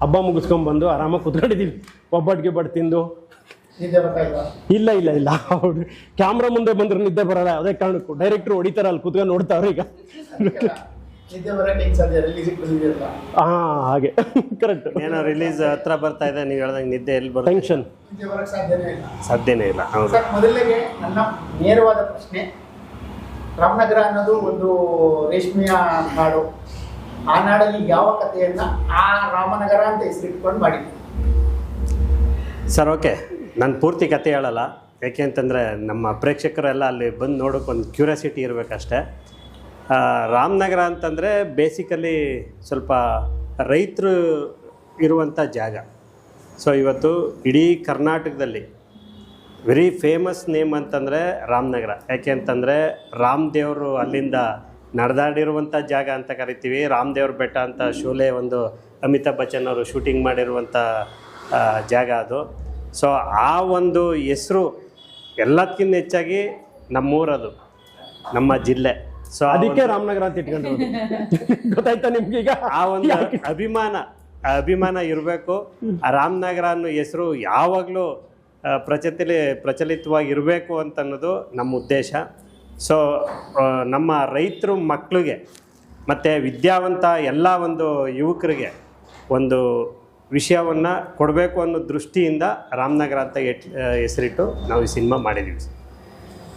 ಹಬ್ಬ ಮುಗಿಸ್ಕೊಂಡ್ಬಂದು ಆರಾಮಾಗಿ ಕುತ್ಕೊಂಡಿದ್ದೀವಿ ಒಬ್ಬಟ್ಟು ಗಿಬ್ಬಟ್ಟು ತಿಂದು. ಇಲ್ಲ ಇಲ್ಲ ಇಲ್ಲ. ಹೌದು. ಕ್ಯಾಮ್ರಾ ಮುಂದೆ ಬಂದ್ರೆ ನಿದ್ದೆ ಬರಲ್ಲ. ಅದೇ ಕಾರಣಕ್ಕೂ ಡೈರೆಕ್ಟರ್ ಹೊಡಿತಾರ ಅಲ್ಲಿ ಕುತ್ಕೊಂಡು ನೋಡ್ತಾವ್ರೆ ಈಗ. ಹಾ ಹಾಗೆ. ಕರೆಕ್ಟ್ ಏನೋ ರಿಲೀಸ್ ಹತ್ರ ಬರ್ತಾ ಇದೆ ನೀವು ಹೇಳ್ದಂಗೆ ನಿದ್ದೆ ಎಲ್ಲಿ ಬರುತ್ತೆ? ಟೆನ್ಷನ್ ನಿದ್ದೆ ಬರಕ್ಕೆ ಸಾಧ್ಯನೇ ಇಲ್ಲ. ಸಾಧ್ಯನೇ ಇಲ್ಲ ಹೌದು. ಮೊದಲಿಗೆ ನನ್ನ ನೇರವಾದ ಪ್ರಶ್ನೆ ರಾಮನಗರ ಅನ್ನೋದು ಒಂದು ರೇಷ್ಮೆಯ ನಾಡು ಆ ನಾಡಲ್ಲಿ ಯಾವ ಕಥೆಯನ್ನ ಆ ರಾಮನಗರ ಅಂತ ಹೆಸರಿಟ್ಕೊಂಡು ಮಾಡಿ ಸರ್, ಓಕೆ. ನಾನು ಪೂರ್ತಿ ಕತೆ ಹೇಳಲ್ಲ. ಯಾಕೆ ಅಂತಂದರೆ ನಮ್ಮ ಪ್ರೇಕ್ಷಕರೆಲ್ಲ ಅಲ್ಲಿ ಬಂದು ನೋಡೋಕೆ ಒಂದು ಕ್ಯೂರಿಯಾಸಿಟಿ ಇರಬೇಕಷ್ಟೆ. ರಾಮನಗರ ಅಂತಂದರೆ ಬೇಸಿಕಲಿ ಸ್ವಲ್ಪ ರೈತರು ಇರುವಂಥ ಜಾಗ. ಸೊ ಇವತ್ತು ಇಡೀ ಕರ್ನಾಟಕದಲ್ಲಿ ವೆರಿ ಫೇಮಸ್ ನೇಮ್ ಅಂತಂದರೆ ರಾಮನಗರ. ಯಾಕೆ ಅಂತಂದರೆ ರಾಮದೇವರು ಅಲ್ಲಿಂದ ನಡೆದಾಡಿರುವಂಥ ಜಾಗ ಅಂತ ಕರಿತೀವಿ. ರಾಮದೇವ್ರ ಬೆಟ್ಟ ಅಂತ ಶೋಲೆ ಒಂದು ಅಮಿತಾಬ್ ಬಚ್ಚನ್ ಅವರು ಶೂಟಿಂಗ್ ಮಾಡಿರುವಂಥ ಜಾಗ ಅದು. ಸೊ ಆ ಒಂದು ಹೆಸರು ಎಲ್ಲದಕ್ಕಿಂತ ಹೆಚ್ಚಾಗಿ ನಮ್ಮೂರದು ನಮ್ಮ ಜಿಲ್ಲೆ. ಸೊ ಅದಕ್ಕೆ ರಾಮನಗರ ಅಂತ ಇಟ್ಕೊಂಡು ಗೊತ್ತಾಯ್ತಾ ನಿಮ್ಗೆ ಈಗ ಆ ಒಂದು ಅಭಿಮಾನ ಆ ಅಭಿಮಾನ ಇರಬೇಕು. ಆ ರಾಮನಗರ ಅನ್ನೋ ಹೆಸರು ಯಾವಾಗಲೂ ಪ್ರಚಲಿತ ಪ್ರಚಲಿತವಾಗಿ ಇರಬೇಕು ಅಂತ ಅನ್ನೋದು ನಮ್ಮ ಉದ್ದೇಶ. ಸೊ ನಮ್ಮ ರೈತರು ಮಕ್ಕಳಿಗೆ ಮತ್ತು ವಿದ್ಯಾವಂತ ಎಲ್ಲ ಒಂದು ಯುವಕರಿಗೆ ಒಂದು ವಿಷಯವನ್ನು ಕೊಡಬೇಕು ಅನ್ನೋ ದೃಷ್ಟಿಯಿಂದ ರಾಮನಗರ ಅಂತ ಎಟ್ ಹೆಸರಿಟ್ಟು ನಾವು ಈ ಸಿನಿಮಾ ಮಾಡಿದ್ದೀವಿ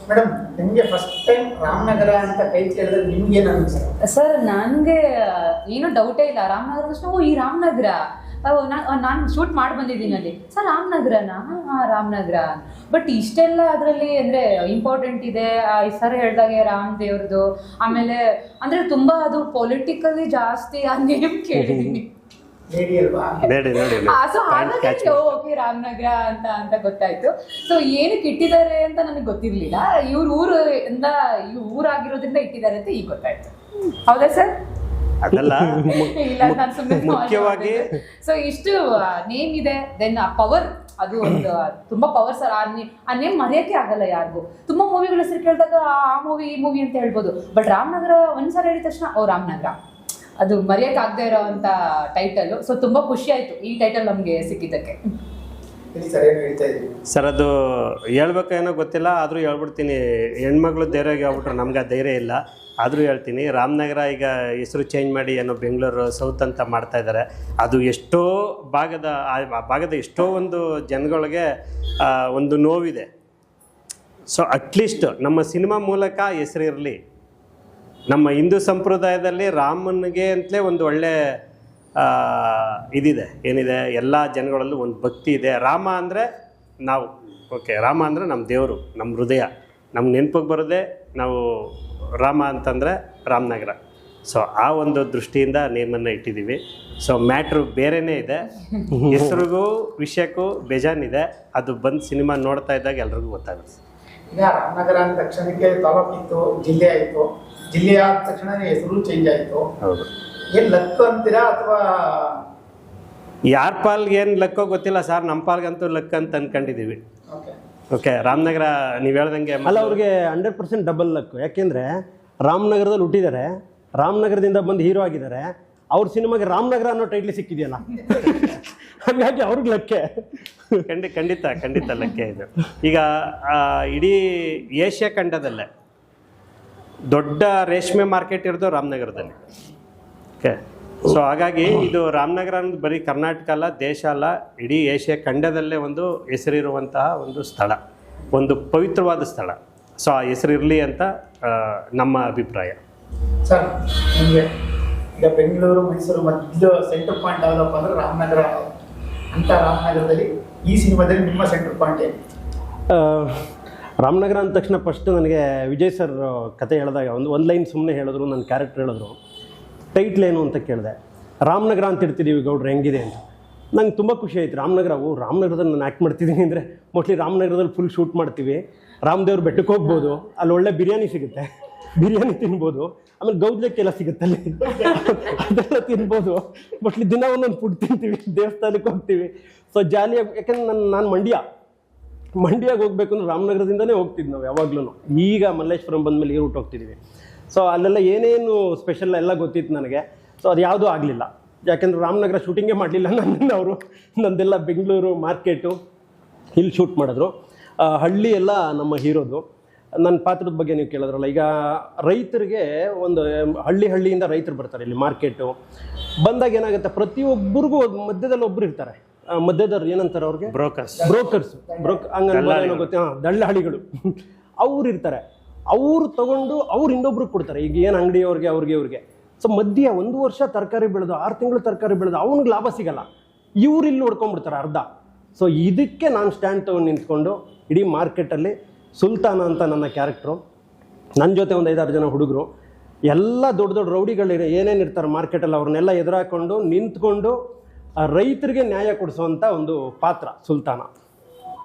ಮೇಡಮ್ ನಿಮಗೆ ಫಸ್ಟ್ ಟೈಮ್ ರಾಮನಗರ ಅಂತ ಕೈ ಕೇಳಿದ್ರೆ ನಿಮ್ಗೆ ಏನು ಅನ್ಸುತ್ತೆ? ಸರ್ ನನಗೆ ಏನು ಡೌಟೇ ಇಲ್ಲ. ರಾಮನಗರ ಓ ಈ ರಾಮನಗರ. ನಾನು ಶೂಟ್ ಮಾಡಿ ಬಂದಿದ್ದೀನಿ ಅಲ್ಲಿ. ಸರ್ ರಾಮನಗರನಾ? ಹಾಂ ರಾಮನಗರ. ಬಟ್ ಇಷ್ಟೆಲ್ಲ ಅದರಲ್ಲಿ ಅಂದರೆ ಇಂಪಾರ್ಟೆಂಟ್ ಇದೆ. ಸರ್ ಹೇಳ್ದಾಗೆ ರಾಮ್ ದೇವ್ರದ್ದು ಆಮೇಲೆ ಅಂದರೆ ತುಂಬ ಅದು ಪೊಲಿಟಿಕಲಿ ಜಾಸ್ತಿ ಆ ನೇಮ್ ಕೇಳಿದ್ದೀನಿ ಸೊ ಹಾಗಾಗಿ ಓಕೆ ರಾಮನಗರ ಅಂತ ಅಂತ ಗೊತ್ತಾಯ್ತು. ಸೊ ಏನಕ್ಕೆ ಇಟ್ಟಿದ್ದಾರೆ ಅಂತ ನನಗೆ ಗೊತ್ತಿರ್ಲಿಲ್ಲ. ಇವ್ರ ಊರು ಇಂದ ಇವ್ರ ಊರಾಗಿರೋದ್ರಿಂದ ಇಟ್ಟಿದ್ದಾರೆ ಅಂತ ಈಗ ಗೊತ್ತಾಯ್ತು. ಹೌದಾ ಸರ್? ಅದಲ್ಲ ಇಲ್ಲ ಮುಖ್ಯವಾಗಿ ಸೊ ಇಷ್ಟು ನೇಮ್ ಇದೆ ದೆನ್ ಆ ಪವರ್ ಅದು ಒಂದು ತುಂಬಾ ಪವರ್ ಸರ್ ಆ ಆ ನೇಮ್ ಮರೆಯಕ್ಕೆ ಆಗಲ್ಲ ಯಾರಿಗೂ. ತುಂಬಾ ಮೂವಿಗಳ ಹೆಸರು ಕೇಳಿದಾಗ ಆ ಮೂವಿ ಈ ಮೂವಿ ಅಂತ ಹೇಳ್ಬೋದು. ಬಟ್ ರಾಮನಗರ ಒಂದ್ಸಲ ಹೇಳಿದ ತಕ್ಷಣ ಓ ರಾಮನಗರ. ಅದು ಮರೆಯಕ್ಕೆ ಆಗದೆ ಇರೋ ಅಂತ ಟೈಟಲ್ ಸೊ ತುಂಬಾ ಖುಷಿ ಆಯ್ತು ಈ ಟೈಟಲ್ ನಮ್ಗೆ ಸಿಕ್ಕಿದ್ದಕ್ಕೆ. ಸರ್, ಅದು ಹೇಳ್ಬೇಕೇನೋ ಗೊತ್ತಿಲ್ಲ, ಆದರೂ ಹೇಳ್ಬಿಡ್ತೀನಿ. ಹೆಣ್ಮಗಳು ಧೈರ್ಯವಾಗಿ ಹೇಳ್ಬಿಟ್ರೆ ನಮ್ಗೆ ಆ ಧೈರ್ಯ ಇಲ್ಲ. ಆದರೂ ಹೇಳ್ತೀನಿ, ರಾಮನಗರ ಈಗ ಹೆಸರು ಚೇಂಜ್ ಮಾಡಿ ಏನೋ ಬೆಂಗಳೂರು ಸೌತ್ ಅಂತ ಮಾಡ್ತಾ ಇದ್ದಾರೆ ಅದು ಎಷ್ಟೋ ಭಾಗದ, ಆ ಭಾಗದ ಎಷ್ಟೋ ಒಂದು ಜನಗಳಿಗೆ ಒಂದು ನೋವಿದೆ. ಸೊ ಅಟ್ಲೀಸ್ಟ್ ನಮ್ಮ ಸಿನಿಮಾ ಮೂಲಕ ಹೆಸರಿರಲಿ. ನಮ್ಮ ಹಿಂದೂ ಸಂಪ್ರದಾಯದಲ್ಲಿ ರಾಮನಿಗೆ ಅಂತಲೇ ಒಂದು ಒಳ್ಳೆ ಇದಿದೆ ಏನಿದೆ? ಎಲ್ಲ ಜನಗಳಲ್ಲೂ ಒಂದು ಭಕ್ತಿ ಇದೆ. ರಾಮ ಅಂದರೆ ನಾವು. ಓಕೆ ರಾಮ ಅಂದರೆ ನಮ್ಮ ದೇವರು ನಮ್ಮ ಹೃದಯ. ನಮ್ಮ ನೆನಪಿಗೆ ಬರೋದೇ ನಾವು ರಾಮ ಅಂತಂದರೆ ರಾಮನಗರ. ಸೊ ಆ ಒಂದು ದೃಷ್ಟಿಯಿಂದ ನೇಮನ್ನು ಇಟ್ಟಿದ್ದೀವಿ ಸೊ ಮ್ಯಾಟ್ರು ಬೇರೆನೇ ಇದೆ. ಹೆಸರಿಗೂ ವಿಷಯಕ್ಕೂ ಬೇಜಾನಿದೆ. ಅದು ಬಂದು ಸಿನಿಮಾ ನೋಡ್ತಾ ಇದ್ದಾಗ ಎಲ್ರಿಗೂ ಗೊತ್ತಾಗುತ್ತೆ. ಈಗ ರಾಮನಗರ ಅಂದ ತಕ್ಷಣಕ್ಕೆ ತಾಲೂಕಿತ್ತು ಜಿಲ್ಲೆ ಆಯಿತು. ಜಿಲ್ಲೆ ಆದ ತಕ್ಷಣ ಹೆಸರು ಚೇಂಜ್ ಆಯಿತು. ಹೌದು. ಏನ್ ಲಕ್ ಅಂತೀರಾ ಅಥವಾ? ಯಾರ ಪಾಲ್ಗೆ ಏನು ಲಕ್ಕೋ ಗೊತ್ತಿಲ್ಲ ಸರ್ ನಮ್ಮ ಪಾಲ್ಗಂತೂ ಲಕ್ ಅಂತ ಅನ್ಕೊಂಡಿದ್ದೀವಿ ಓಕೆ ಓಕೆ ರಾಮನಗರ ನೀವು ಹೇಳ್ದಂಗೆ ಅಲ್ಲ ಅವ್ರಿಗೆ ಹಂಡ್ರೆಡ್ ಪರ್ಸೆಂಟ್ ಡಬಲ್ ಲಕ್ ಯಾಕೆಂದ್ರೆ ರಾಮನಗರದಲ್ಲಿ ಹುಟ್ಟಿದ್ದಾರೆ ರಾಮನಗರದಿಂದ ಬಂದು ಹೀರೋ ಆಗಿದ್ದಾರೆ. ಅವ್ರ ಸಿನಿಮಾಗೆ ರಾಮನಗರ ಅನ್ನೋ ಟೈಟ್ಲಿ ಸಿಕ್ಕಿದೆಯಲ್ಲ? ಹಾಗಾಗಿ ಅವ್ರಿಗೆ ಲಕ್ಕೆ. ಖಂಡಿ ಖಂಡಿತ ಖಂಡಿತ ಲಕ್ಕೆ ಇದು. ಈಗ ಇಡೀ ಏಷ್ಯಾ ಖಂಡದಲ್ಲೇ ದೊಡ್ಡ ರೇಷ್ಮೆ ಮಾರ್ಕೆಟ್ ಇರೋದು ರಾಮನಗರದಲ್ಲಿ. ಓಕೆ. ಸೊ ಹಾಗಾಗಿ ಇದು ರಾಮನಗರ ಅನ್ನೋದು ಬರೀ ಕರ್ನಾಟಕ ಅಲ್ಲ ದೇಶ ಅಲ್ಲ ಇಡೀ ಏಷ್ಯಾ ಖಂಡದಲ್ಲೇ ಒಂದು ಹೆಸರಿರುವಂತಹ ಒಂದು ಸ್ಥಳ ಒಂದು ಪವಿತ್ರವಾದ ಸ್ಥಳ. ಸೊ ಆ ಹೆಸರು ಇರಲಿ ಅಂತ ನಮ್ಮ ಅಭಿಪ್ರಾಯ. ಸರ್ ನಿಮಗೆ ಈಗ ಬೆಂಗಳೂರು ಮೈಸೂರು ಮೊದಲು ಸೆಂಟರ್ ಪಾಯಿಂಟ್ ಯಾವುದಪ್ಪ ಅಂದ್ರೆ ರಾಮನಗರ ಅಂತ ರಾಮನಗರದಲ್ಲಿ ಈ ಸಿನಿಮಾದಲ್ಲಿ ನಿಮ್ಮ ಸೆಂಟರ್ ಪಾಯಿಂಟ್ ಏನು? ರಾಮನಗರ ಅಂದ ತಕ್ಷಣ ಫಸ್ಟ್ ನನಗೆ ವಿಜಯ್ ಸರ್ ಕತೆ ಹೇಳಿದಾಗ ಒಂದು ಒಂದು ಲೈನ್ ಸುಮ್ಮನೆ ಹೇಳಿದ್ರು ನನ್ನ ಕ್ಯಾರೆಕ್ಟರ್ ಹೇಳಿದ್ರು. ಟೈಟ್ಲ್ ಏನು ಅಂತ ಕೇಳಿದೆ. ರಾಮನಗರ ಅಂತ ಇಡ್ತಿದ್ದೀವಿ ಗೌಡ್ರು, ಹೆಂಗಿದೆ ಅಂತ. ನಂಗೆ ತುಂಬ ಖುಷಿ ಆಯ್ತು. ರಾಮನಗರ, ಓ, ರಾಮನಗರದಲ್ಲಿ ನಾನು ಆ್ಯಕ್ಟ್ ಮಾಡ್ತಿದ್ದೀನಿ ಅಂದರೆ ಮೋಸ್ಟ್ಲಿ ರಾಮನಗರದಲ್ಲಿ ಫುಲ್ ಶೂಟ್ ಮಾಡ್ತೀವಿ. ರಾಮದೇವ್ರ ಬೆಟ್ಟಕ್ಕೆ ಹೋಗ್ಬೋದು. ಅಲ್ಲಿ ಒಳ್ಳೆ ಬಿರಿಯಾನಿ ಸಿಗುತ್ತೆ. ಬಿರಿಯಾನಿ ತಿನ್ಬೋದು. ಆಮೇಲೆ ಗೌದ್ಲಕ್ಕೆಲ್ಲ ಸಿಗುತ್ತೆ ಅಲ್ಲಿ. ಅದೆಲ್ಲ ತಿನ್ಬೋದು. ಮೋಸ್ಟ್ಲಿ ದಿನ ಒಂದೊಂದು ಫುಡ್ ತಿಂತೀವಿ. ದೇವಸ್ಥಾನಕ್ಕೆ ಹೋಗ್ತೀವಿ. ಸೊ ಜಾಲಿಯಾಗಿ ಯಾಕಂದ್ರೆ ನಾನು ನಾನು ಮಂಡ್ಯ. ಮಂಡ್ಯಾಗ ಹೋಗ್ಬೇಕು ಅಂದ್ರೆ ರಾಮನಗರದಿಂದನೇ ಹೋಗ್ತಿದ್ವಿ ನಾವು ಯಾವಾಗ್ಲೂ ಈಗ ಮಲ್ಲೇಶ್ವರಂ ಬಂದ್ಮೇಲೆ ಈ ರೂಟ್ ಹೋಗ್ತಿದ್ದೀವಿ ಸೊ ಅಲ್ಲೆಲ್ಲ ಏನೇನು ಸ್ಪೆಷಲ್ ಎಲ್ಲ ಗೊತ್ತಿತ್ತು ನನಗೆ. ಸೊ ಅದು ಯಾವುದೂ ಆಗಲಿಲ್ಲ. ಯಾಕೆಂದ್ರೆ ರಾಮನಗರ ಶೂಟಿಂಗೇ ಮಾಡಲಿಲ್ಲ ನನ್ನಿಂದ ಅವರು. ನಂದೆಲ್ಲ ಬೆಂಗಳೂರು ಮಾರ್ಕೆಟು ಇಲ್ಲಿ ಶೂಟ್ ಮಾಡಿದ್ರು. ಹಳ್ಳಿ ಎಲ್ಲ ನಮ್ಮ ಹೀರೋದು. ನನ್ನ ಪಾತ್ರದ ಬಗ್ಗೆ ನೀವು ಕೇಳಿದ್ರಲ್ಲ ಈಗ ರೈತರಿಗೆ ಒಂದು ಹಳ್ಳಿ ಹಳ್ಳಿಯಿಂದ ರೈತರು ಬರ್ತಾರೆ ಇಲ್ಲಿ ಮಾರ್ಕೆಟು ಬಂದಾಗ ಏನಾಗುತ್ತೆ ಪ್ರತಿಯೊಬ್ಬರಿಗೂ ಮಧ್ಯದಲ್ಲಿ ಒಬ್ಬರು ಇರ್ತಾರೆ. ಮಧ್ಯದವ್ರು ಏನಂತಾರೆ ಅವ್ರಿಗೆ? ಬ್ರೋಕರ್ಸ್ ಬ್ರೋಕರ್ಸ್ ಬ್ರೋಕ್ ಹಂಗ ಗೊತ್ತಾ? ಹಾಂ ದಳ್ಳಾಳಿಗಳು ಅವ್ರು ಇರ್ತಾರೆ. ಅವರು ತಗೊಂಡು ಅವ್ರು ಇನ್ನೊಬ್ರಿಗೆ ಕೊಡ್ತಾರೆ. ಈಗ ಏನು ಅಂಗಡಿಯವ್ರಿಗೆ, ಅವ್ರಿಗೆ, ಇವ್ರಿಗೆ. ಸೊ ಮಧ್ಯ ಒಂದು ವರ್ಷ ತರಕಾರಿ ಬೆಳೆದು, ಆರು ತಿಂಗಳು ತರಕಾರಿ ಬೆಳೆದು ಅವ್ನಿಗೆ ಲಾಭ ಸಿಗಲ್ಲ. ಇವ್ರು ಇಲ್ಲಿ ನೋಡ್ಕೊಂಡ್ಬಿಡ್ತಾರೆ ಅರ್ಧ. ಸೊ ಇದಕ್ಕೆ ನಾನು ಸ್ಟ್ಯಾಂಡ್ ತಗೊಂಡು ನಿಂತ್ಕೊಂಡು ಇಡೀ ಮಾರ್ಕೆಟಲ್ಲಿ ಸುಲ್ತಾನ ಅಂತ ನನ್ನ ಕ್ಯಾರೆಕ್ಟ್ರು ನನ್ನ ಜೊತೆ ಒಂದು ಐದಾರು ಜನ ಹುಡುಗರು, ಎಲ್ಲ ದೊಡ್ಡ ದೊಡ್ಡ ರೌಡಿಗಳು ಏನೇನು ಇರ್ತಾರೆ ಮಾರ್ಕೆಟಲ್ಲಿ ಅವ್ರನ್ನೆಲ್ಲ ಎದುರಾಕೊಂಡು ನಿಂತ್ಕೊಂಡು ರೈತರಿಗೆ ನ್ಯಾಯ ಕೊಡಿಸುವಂಥ ಒಂದು ಪಾತ್ರ ಸುಲ್ತಾನ.